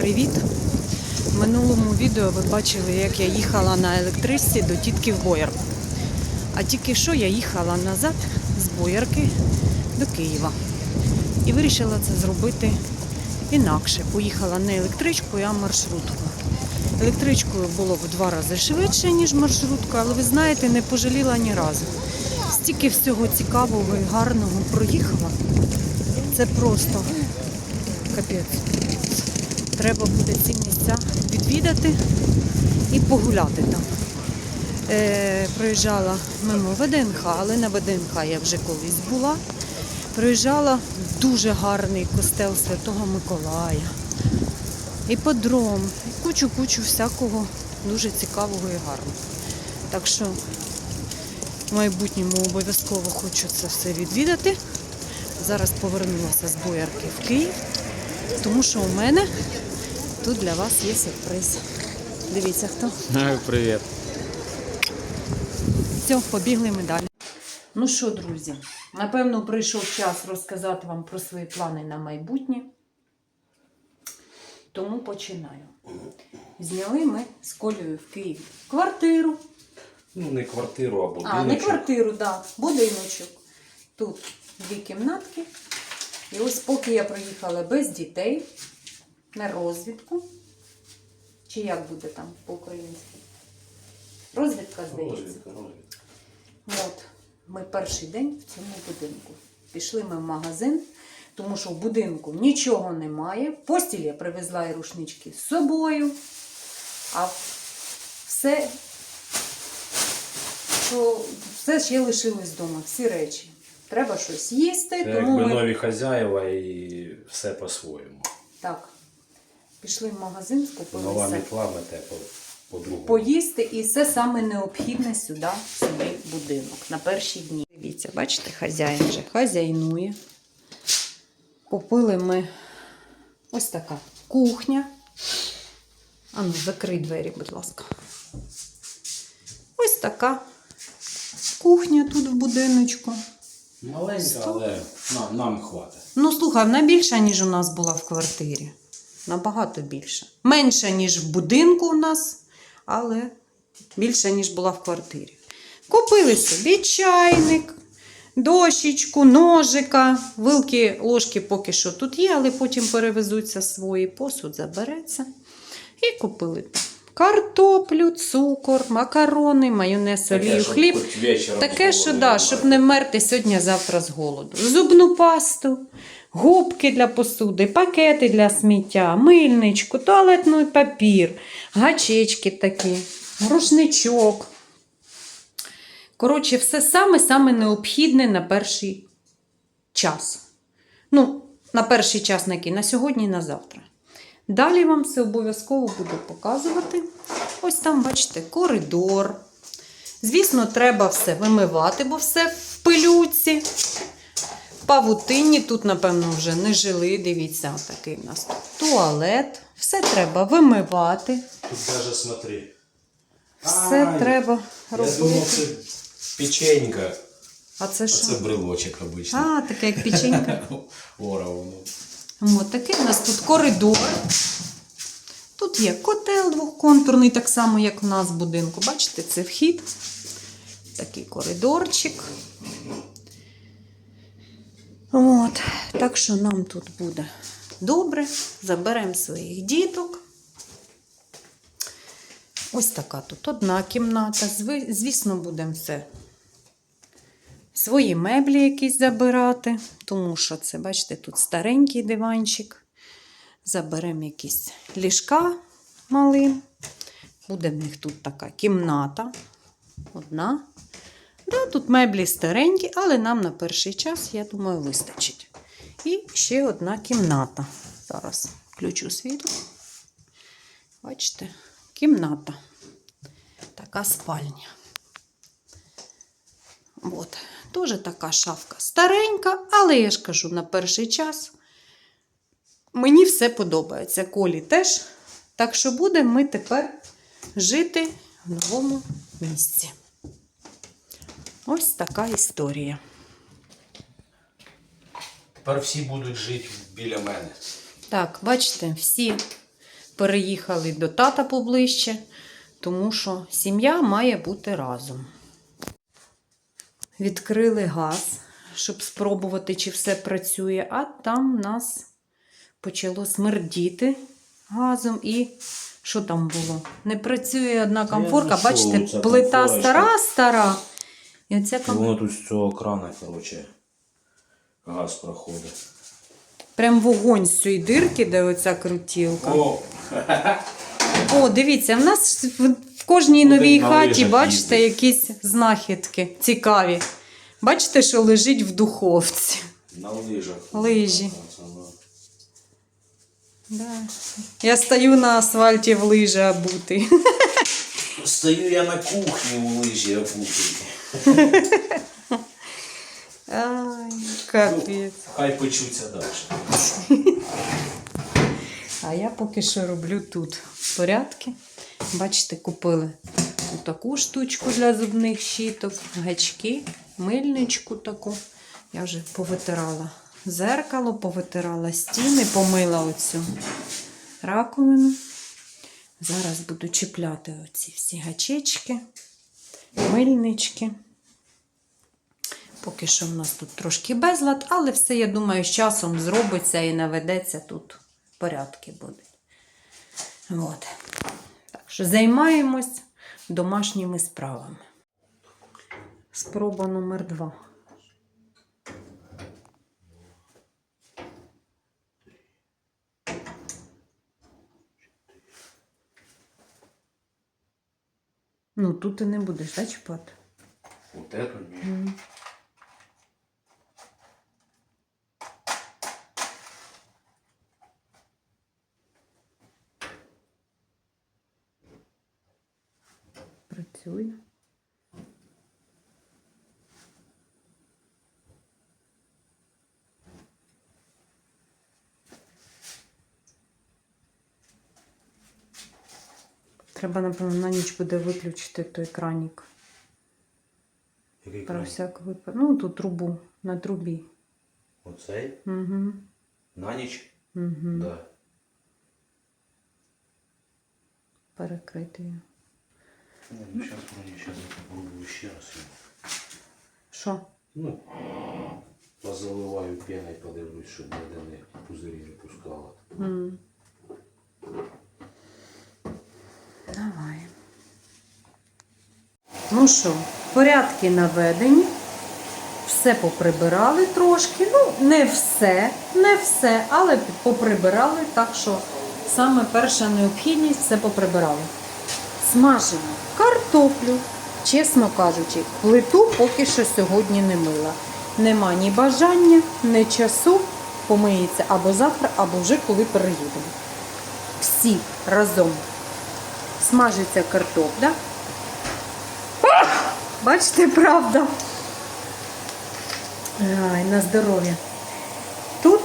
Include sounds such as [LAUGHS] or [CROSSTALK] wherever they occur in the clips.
привіт! В минулому відео ви бачили, як я їхала на електричці до тітки в Боярку. А тільки що я їхала назад з Боярки до Києва. І вирішила це зробити інакше. Поїхала не електричкою, а маршруткою. Електричкою було в два рази швидше, ніж маршруткою, але ви знаєте, не пожаліла ні разу. Стільки всього цікавого і гарного проїхала. Це просто капець. Треба буде ці місця відвідати і погуляти там. Е, проїжджала мимо ВДНХ, але на ВДНХ я вже колись була. Проїжджала дуже гарний костел Святого Миколая. Іподром, і кучу-кучу всякого дуже цікавого і гарного. Так що в майбутньому обов'язково хочу це все відвідати. Зараз повернулася з боярки в Київ, тому що у мене тут для вас є сюрприз. Дивіться хто. Привіт. Все, побігли ми далі. Ну що, друзі, напевно, прийшов час розказати вам про свої плани на майбутнє. Тому починаю. Зняли ми з Колею в Києві квартиру. Ну, не квартиру, а будиночок. А, не квартиру, так, да, будиночок. Тут дві кімнатки. І ось поки я проїхала без дітей на розвідку. Чи як буде там по-українськи? Розвідка, здається. Розвідка, розвідка. От, ми перший день в цьому будинку. Пішли ми в магазин, тому що в будинку нічого немає. Постіль я привезла і рушнички з собою. А все, що все ще лишилось вдома, всі речі. Треба щось їсти, Це тому якби ми нові хазяїва і все по-своєму. так, пішли в магазин, Нова мітла мете по- по-другому. поїсти і все саме необхідне сюди, в собі будинок на перші дні. Дивіться, бачите, хазяїн вже хазяйнує. Купили ми ось така кухня. Ану, закрий двері, будь ласка. Ось така кухня тут в будиночку. Маленька, але нам, нам хватить. Ну, слухай, вона більша, ніж у нас була в квартирі. Набагато більше. Менше, ніж в будинку у нас, але більше, ніж була в квартирі. Купили собі чайник, дощечку, ножика, вилки, ложки поки що тут є, але потім перевезуться свої, посуд забереться. І купили там картоплю, цукор, макарони, майонез, олію, хліб. Таке, що да, щоб не вмерти сьогодні-завтра з голоду. Зубну пасту, губки для посуди, пакети для сміття, мильничку, туалетний папір, гачечки такі, рушничок. Коротше, все саме-саме необхідне на перший час. Ну, на перший час на який? На сьогодні і на завтра. Далі вам все обов'язково буду показувати. Ось там, бачите, коридор. Звісно, треба все вимивати, бо все в пилюці. В павутинні тут, напевно, вже не жили. Дивіться, отакий у нас тут туалет. Все треба вимивати. Тут даже смотри. Все Ай, треба Я думав, це печенька, А це а що? це брелочок обичний. А, таке як печенька. [LAUGHS] Ора воно. Ось такий у нас тут коридор. Тут є котел двохконтурний, так само, як у нас в будинку. Бачите, це вхід. Такий коридорчик. От, так що нам тут буде добре. Заберемо своїх діток. Ось така тут одна кімната. Звісно, будемо все свої меблі якісь забирати, тому що це, бачите, тут старенький диванчик. Заберемо якісь ліжка мали. Буде в них тут така кімната. Одна. Да, тут меблі старенькі, але нам на перший час, я думаю, вистачить. І ще одна кімната. Зараз включу світло. Бачите, кімната. Така спальня. От. Теж така шафка старенька, але я ж кажу, на перший час мені все подобається. Колі теж. Так що будемо ми тепер жити в новому місці. Ось така історія. Тепер всі будуть жити біля мене. Так, бачите, всі переїхали до тата поближче, тому що сім'я має бути разом. Відкрили газ, щоб спробувати, чи все працює, а там в нас почало смердіти газом і. Що там було? Не працює одна комфорка. Бачите, плита стара, стара. І оця І ком... воно тут з цього крана, коротше, газ проходить. прям вогонь з цієї дирки, де оця крутілка. О, О, дивіться, в нас кожній Один новій хаті, бачите, якісь знахідки цікаві. Бачите, що лежить в духовці. на лижах. Лижі. Да. Я стою на асфальті в лижі обутий. Стою я на кухні у лижі опутані. Ай, капець. Хай печуться далі. А я поки що роблю тут порядки. Бачите, купили таку штучку для зубних щіток, гачки, мильничку таку. Я вже повитирала зеркало, повитирала стіни, помила оцю раковину. Зараз буду чіпляти оці всі гачечки, мильнички. Поки що в нас тут трошки безлад, але все, я думаю, з часом зробиться і наведеться тут порядки будуть. От. Що займаємось домашніми справами. Спроба номер два. Ну, тут ти не будеш, так, чіпати? Вот эту ні. Працює. Треба, напевно, на ніч буде виключити той кранік. Який Про кран? всяк випадок. Ну, ту трубу на трубі. Оцей? Угу. На ніч? Угу. Да. Перекрити її. Ну зараз мені зараз попробую ще раз. Що? Ну, позаливаю пеною, подивлюсь, щоб ніде не пузирі не пускала. М. Давай. Ну що, порядки наведені. Все поприбирали трошки. Ну, не все, не все, але поприбирали, так що саме перша необхідність все поприбирали. Смажимо картоплю, чесно кажучи, плиту поки що сьогодні не мила. Нема ні бажання, ні часу. Помиється або завтра, або вже коли переїдемо. Всі разом смажиться картопля. Бачите, правда. Ай, на здоров'я. Тут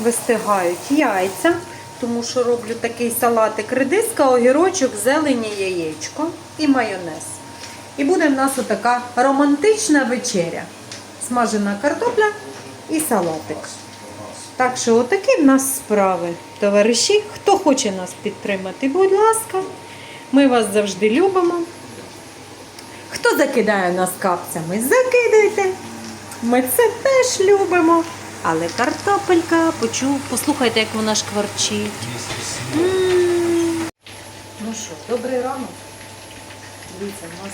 вистигають яйця, тому що роблю такий салатик редиска, огірочок, зелені, яєчко і майонез. І буде в нас отака романтична вечеря. Смажена картопля і салатик. Так що отакі в нас справи, товариші. Хто хоче нас підтримати, будь ласка, ми вас завжди любимо. Хто закидає нас капцями, закидайте. Ми це теж любимо. Але картопелька, почув, послухайте, як вона шкварчить. М. Ну що, добрий ранок. Дивіться, у нас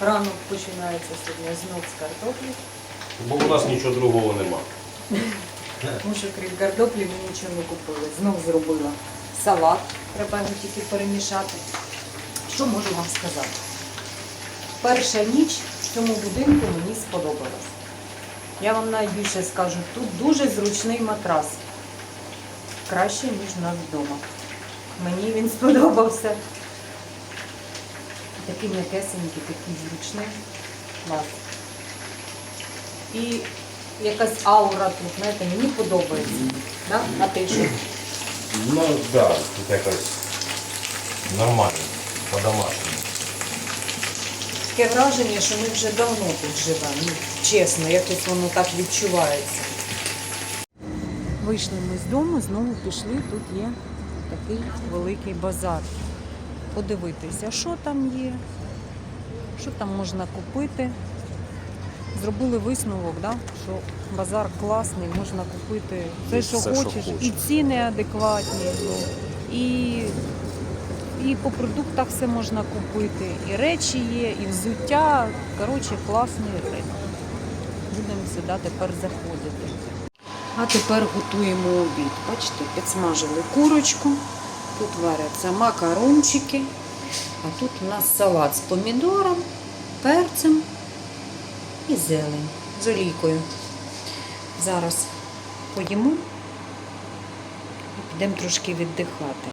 ранок починається сьогодні знов з картоплі. Бо у нас нічого другого нема. Тому що крім картоплі ми нічого не купили. Знов зробила салат, треба його тільки перемішати. Що можу вам сказати? Перша ніч в цьому будинку мені сподобалась. Я вам найбільше скажу, тут дуже зручний матрас. Краще, ніж у нас вдома. Мені він [LAUGHS] сподобався. Такий м'якесенький, такий зручний. Клас. І якась аура тут, знаєте, мені подобається. Да? А ти? Ну так, да, тут якось нормально, по-домашньому. Таке враження, що ми вже давно тут живемо. Ну, чесно, якось воно так відчувається. Вийшли ми з дому, знову пішли. Тут є такий великий базар. Подивитися, що там є, що там можна купити. Зробили висновок, да? що базар класний, можна купити все, що Все, що хочеш, хочеш. і ціни адекватні, і, і по продуктах все можна купити, і речі є, і взуття. Коротше, класний ринок. Будемо сюди тепер заходити. А тепер готуємо обід. Бачите, підсмажили курочку, тут варяться макарончики, а тут у нас салат з помідором, перцем і зелень з олійкою. Зараз поїмо і підемо трошки віддихати.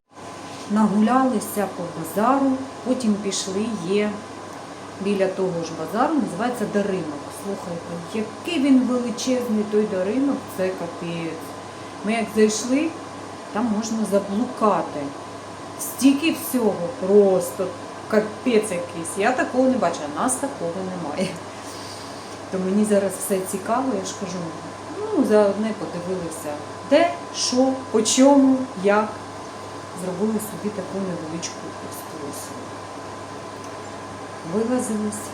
Нагулялися по базару, потім пішли, є біля того ж базару, називається Даринок. Слухайте, який він величезний той Даринок, це капець. Ми як зайшли, там можна заблукати. Стільки всього просто капець якийсь. Я такого не бачила, нас такого немає. То мені зараз все цікаво, я ж кажу, ну, заодне подивилися, де, що, по чому, як. Зробили собі таку невеличку екскурсію. Вилазились,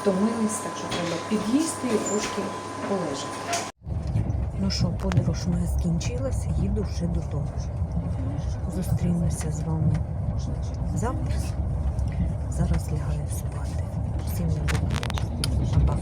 втомились, так що треба під'їсти і трошки полежати. Ну що, подорож мене скінчилася, їду вже додому. Зустрінуся з вами завтра. Зараз лягаю спати. Всім добре. Па-па.